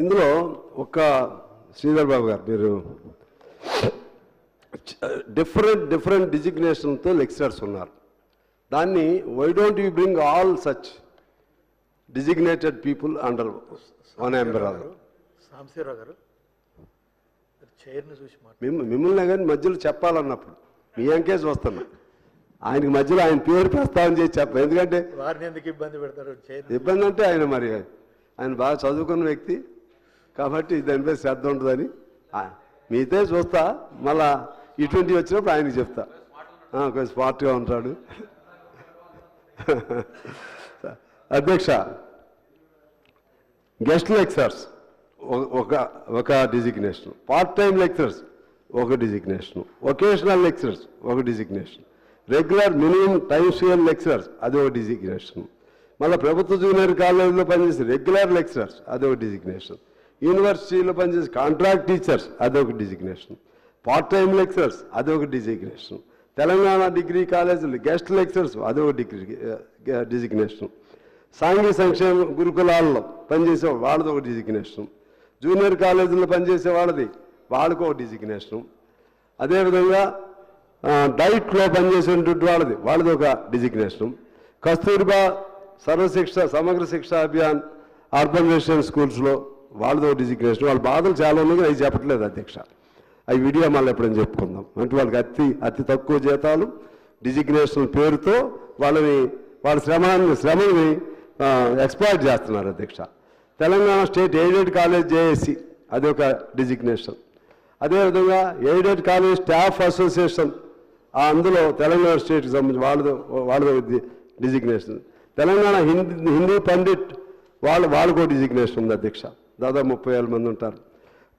ఇందులో ఒక శ్రీధర్ బాబు గారు మీరు డిఫరెంట్ డిఫరెంట్ డిజిగ్నేషన్తో లెక్చరర్స్ ఉన్నారు. దాన్ని why don't you bring all such designated people under one Samsi Rao గారు చైర్ని చూసి మిమ్మల్ని కానీ మధ్యలో చెప్పాలన్నప్పుడు మీ అంకేసి వస్తున్నా. ఆయనకి మధ్యలో ఆయన పేరు ప్రస్తావన చేసి చెప్ప ఎందుకంటే వారిని ఎందుకు ఇబ్బంది పెడతారు? ఇబ్బంది అంటే ఆయన మరి ఆయన బాగా చదువుకున్న వ్యక్తి. కాబట్టి దానిపై శ్రద్ధ ఉండదని మీతే చూస్తా మళ్ళా ఇటువంటి వచ్చినప్పుడు ఆయనకి చెప్తా. కొంచెం స్మార్ట్గా ఉంటాడు. అధ్యక్ష గెస్ట్ లెక్చరర్స్ ఒక ఒక డిజిగ్నేషన్. పార్ట్ టైం లెక్చర్స్ ఒక డిజిగ్నేషన్. ఒకేషనల్ లెక్చర్స్ ఒక designation. Regular minimum time scale lecturers అది ఒక డిజిగ్నేషన్. మళ్ళీ ప్రభుత్వ జూనియర్ కాలేజీలో పనిచేసే రెగ్యులర్ లెక్చరర్స్ అది ఒక డిజిగ్నేషన్. యూనివర్సిటీలో పనిచేసే కాంట్రాక్ట్ టీచర్స్ అదొక డిజిగ్నేషన్ పార్ట్ టైం లెక్చరర్స్ అదొక డిజిగ్నేషన్ తెలంగాణ డిగ్రీ కాలేజీలు గెస్ట్ లెక్చరర్స్ అదొక డిగ్రీ డిజిగ్నేషన్ సాంఘిక సంక్షేమ గురుకులాల్లో పనిచేసే వాళ్ళది ఒక డిజిగ్నేషన్ జూనియర్ కాలేజీలో పనిచేసే వాళ్ళది వాళ్ళకు ఒక డిజిగ్నేషన్ అదేవిధంగా డైట్లో పనిచేసేటువంటి వాళ్ళది వాళ్ళది ఒక డిజిగ్నేషన్ కస్తూర్బా సర్వశిక్ష సమగ్ర శిక్ష అభియాన్ అర్బన్ రెసిడెన్స్ స్కూల్స్లో వాళ్ళతో డిజిగ్రేషన్ డిజిగ్నేషన్ వాళ్ళ బాధలు చాలా ఉన్నాయి అవి చెప్పట్లేదు అధ్యక్ష. అవి వీడియో మళ్ళీ ఎప్పుడైనా చెప్పుకుందాం. అంటే వాళ్ళకి అతి అతి తక్కువ జీతాలు డిజిగ్నేషన్ పేరుతో వాళ్ళని వాళ్ళ శ్రమాన్ని శ్రమని ఎక్స్ప్లాయిట్ చేస్తున్నారు అధ్యక్ష. Telangana state aided college JAC అది ఒక డిజిగ్నేషన్ అదేవిధంగా ఎయిడెడ్ కాలేజ్ స్టాఫ్ అసోసియేషన్ అందులో తెలంగాణ స్టేట్కి సంబంధించి వాళ్ళది వాళ్ళది డిజిగ్నేషన్ తెలంగాణ హిందీ హిందీ పండిట్ వాళ్ళు వాళ్ళకో డిజిగ్నేషన్ ఉంది అధ్యక్ష. దాదాపు ముప్పై వేల మంది ఉంటారు.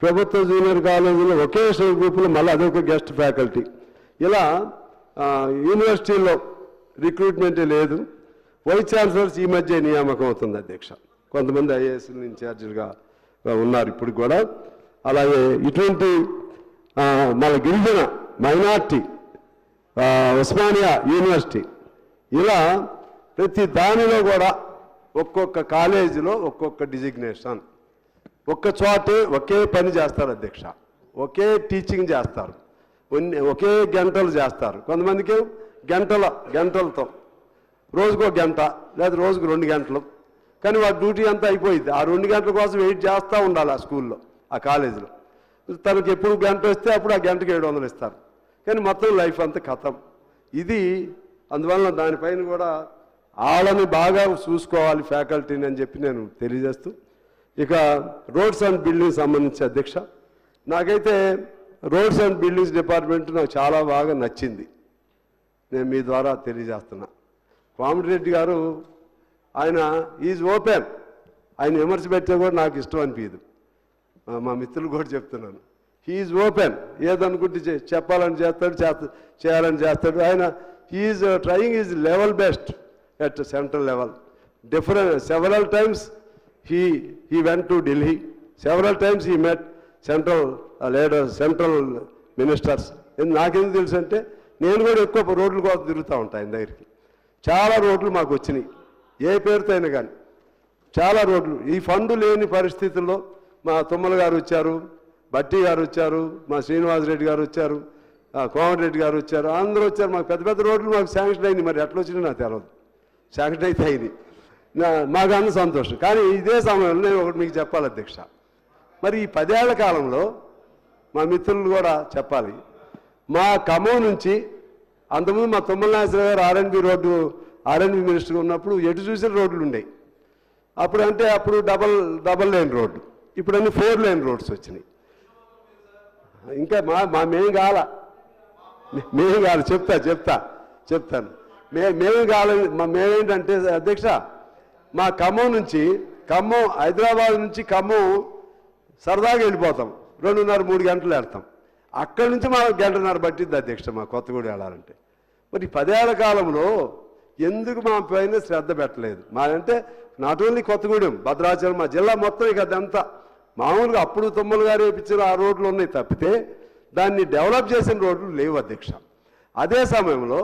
ప్రభుత్వ జూనియర్ కాలేజీలో ఒకేషనల్ గ్రూపులో మళ్ళీ అదొక గెస్ట్ ఫ్యాకల్టీ. ఇలా యూనివర్సిటీలో యూనివర్సిటీల్లో లేదు. వైస్ ఛాన్సలర్స్ ఈ మధ్య నియామకం అవుతుంది అధ్యక్ష. కొంతమంది ఐఏఎస్ ఇన్ఛార్జీలుగా ఉన్నారు ఇప్పుడు కూడా. అలాగే ఇటువంటి మన గిరిజన మైనార్టీ ఉస్మానియా యూనివర్సిటీ ఇలా ప్రతి దానిలో కూడా ఒక్కొక్క కాలేజీలో ఒక్కొక్క డిజిగ్నేషన్. ఒక్క చోటే ఒకే పని చేస్తారు అధ్యక్ష. ఒకే టీచింగ్ చేస్తారు. కొన్ని ఒకే గంటలు చేస్తారు. కొంతమందికి గంటల గంటలతో. రోజుకో గంట లేదా రోజుకు రెండు గంటలు. కానీ వాడి డ్యూటీ అంతా అయిపోయింది. ఆ రెండు గంటల కోసం వెయిట్ చేస్తూ ఉండాలి ఆ స్కూల్లో ఆ కాలేజీలో. తనకి ఎప్పుడు గంట వస్తే అప్పుడు ఆ గంటకి ఏడు వందలు ఇస్తారు. కానీ మొత్తం లైఫ్ అంతా కథం ఇది అందువలన దానిపైన కూడా వాళ్ళని బాగా చూసుకోవాలి ఫ్యాకల్టీని అని చెప్పి నేను తెలియజేస్తూ ఇక రోడ్స్ అండ్ బిల్డింగ్స్ సంబంధించి అధ్యక్ష నాకైతే రోడ్స్ అండ్ బిల్డింగ్స్ డిపార్ట్మెంట్ నాకు చాలా బాగా నచ్చింది. నేను మీ ద్వారా తెలియజేస్తున్నా. కోమటిరెడ్డి గారు ఆయన ఈజ్ ఓపెన్. ఆయన విమర్శ పెట్టే కూడా నాకు ఇష్టం అనిపించదు మా- మిత్రులు కూడా చెప్తున్నాను. హీఈస్ ఓపెన్ ఏదనుకుంటే చెప్పాలని చేస్తాడు చేస్తా చేయాలని చేస్తాడు. ఆయన he is trying is level best at central level different several times he he went to Delhi several times he met central leader central ministers నాకేం తెలుసు అంటే నేను కూడా ఎక్కువ రోడ్ల కోసం తిరుగుతూ ఉంటాను ఆయన దగ్గరికి. చాలా రోడ్లు మాకు వచ్చినాయి. ఏ పేరుతో అయినా కానీ. చాలా రోడ్లు. ఈ ఫండ్ లేని పరిస్థితుల్లో మా తుమ్మల గారు వచ్చారు బట్టి గారు వచ్చారు మా శ్రీనివాసరెడ్డి గారు వచ్చారు ఆ, కోమటిరెడ్డి గారు వచ్చారు. అందరూ వచ్చారు. మాకు పెద్ద పెద్ద రోడ్లు మాకు శాంక్షన్ అయింది మరి ఎట్లా వచ్చినా నాకు తెలియదు శాంక్షన్ అయితే అయింది నా- సంతోషం. కానీ ఇదే సమయంలో నేను ఒకటి మీకు చెప్పాలి అధ్యక్ష. మరి ఈ పదేళ్ళ కాలంలో మా మిత్రులు కూడా చెప్పాలి. మా ఖమ్మం నుంచి అంతకుముందు మా తుమ్మల నాగేశ్వర గారు ఆర్ఎన్బి రోడ్డు ఆర్ఎన్బి మినిస్టర్ ఉన్నప్పుడు ఎటు చూసిన రోడ్లు ఉండేవి. అప్పుడు అంటే అప్పుడు డబల్ డబల్ లేన్ రోడ్డు. ఇప్పుడు అన్ని ఫోర్ లేన్ రోడ్స్ వచ్చినాయి. ఇంకా మా మా మేము కాల. మేము కాదు చెప్తా చెప్తా చెప్తాను. మే మేము కావాలి మా మేమేంటంటే అధ్యక్ష మా ఖమ్మం నుంచి ఖమ్మం హైదరాబాద్ నుంచి ఖమ్మం సరదాగా వెళ్ళిపోతాం. రెండున్నర మూడు గంటలు వెళ్తాం అక్కడి నుంచి మా గంటన్నర పట్టింది అధ్యక్ష మా కొత్తగూడ వెళ్ళాలంటే. మరి పదేళ్ళ కాలంలో ఎందుకు మా పైన శ్రద్ధ పెట్టలేదు? మాదంటే నాట్ ఓన్లీ కొత్తగూడెం భద్రాచలం మా జిల్లా మొత్తం ఇక అదంతా. మామూలుగా అప్పుడు తొమ్మలు గారు వేయించిన ఆ రోడ్లు ఉన్నాయి తప్పితే దాన్ని డెవలప్ చేసిన రోడ్లు లేవు అధ్యక్ష. అదే సమయంలో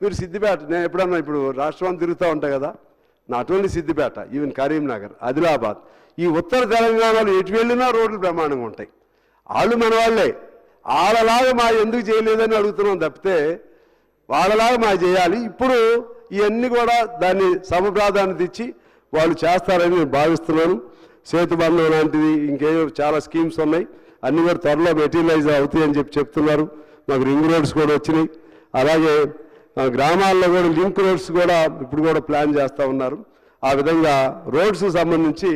మీరు సిద్దిపేట నేను ఎప్పుడన్నా ఇప్పుడు రాష్ట్రం తిరుగుతూ ఉంటాయి కదా not only Siddipet even Karimnagar Adilabad ఈ ఉత్తర తెలంగాణలో ఎటు వెళ్ళినా రోడ్లు బ్రహ్మాండంగా ఉంటాయి. వాళ్ళు మన వాళ్ళే. వాళ్ళలాగా మా ఎందుకు చేయలేదని అడుగుతున్నాం తప్పితే వాళ్ళలాగా మా చేయాలి. ఇప్పుడు ఇవన్నీ కూడా దాన్ని సమప్రాధాన్యత ఇచ్చి వాళ్ళు చేస్తారని నేను భావిస్తున్నాను. సేతు బంధం లాంటిది ఇంకేమో చాలా స్కీమ్స్ ఉన్నాయి. అన్ని కూడా త్వరలో మెటీరియలైజ్ అవుతాయని చెప్పి చెప్తున్నారు. మాకు రింగ్ రోడ్స్ కూడా వచ్చినాయి. అలాగే గ్రామాల్లో కూడా లింక్ రోడ్స్ కూడా ఇప్పుడు కూడా ప్లాన్ చేస్తూ ఉన్నారు. ఆ విధంగా రోడ్స్ సంబంధించి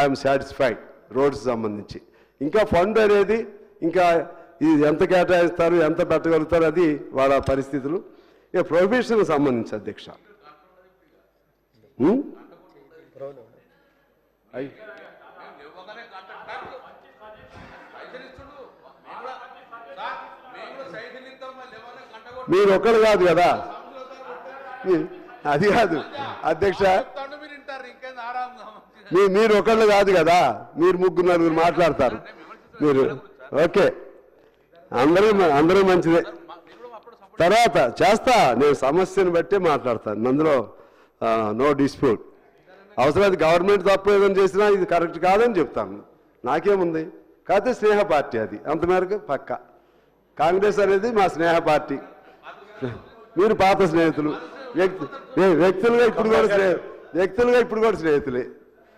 ఐఎమ్ సాటిస్ఫైడ్ రోడ్స్ సంబంధించి. ఇంకా ఫండ్ అనేది ఇంకా ఇది ఎంత కేటాయిస్తారు ఎంత పెట్టగలుగుతారు అది వాళ్ళ పరిస్థితులు. ఇక ప్రొఫెషన్ సంబంధించి అధ్యక్ష? మీరు ఒకరు కాదు? కదా అది కాదు. అధ్యక్ష మీరు మీ మీరు ఒకళ్ళు కాదు కదా? మీరు ముగ్గురు నలుగురు మాట్లాడతారు. మీరు ఓకే. అందరూ అందరూ మంచిదే. తర్వాత చేస్తా. నేను సమస్యను బట్టే మాట్లాడతాను. అందులో నో డిస్ప్యూట్ అవసరమైతే గవర్నమెంట్ తప్పు ఏదైనా చేసినా ఇది కరెక్ట్ కాదని చెప్తాను. నాకేముంది? కాకపోతే స్నేహ పార్టీ అది. అంతమేరకు పక్క. కాంగ్రెస్ అనేది మా స్నేహ పార్టీ. మీరు పాత స్నేహితులు. వ్యక్తి వ్యక్తులుగా ఇప్పుడు కూడా స్నేహ వ్యక్తులుగా ఇప్పుడు కూడా స్నేహితులే.